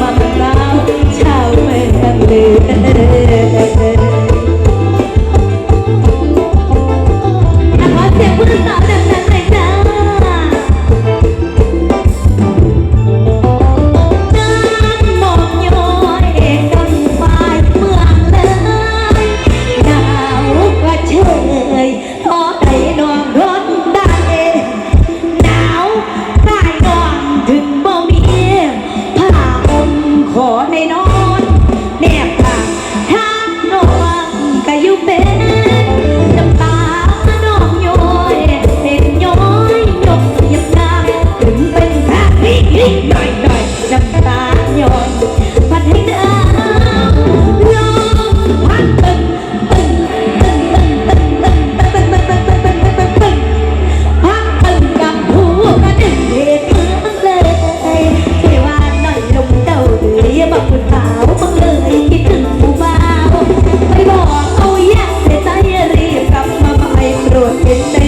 มันป็นเราชาวแม่เหลื caiu bem. เป็นแ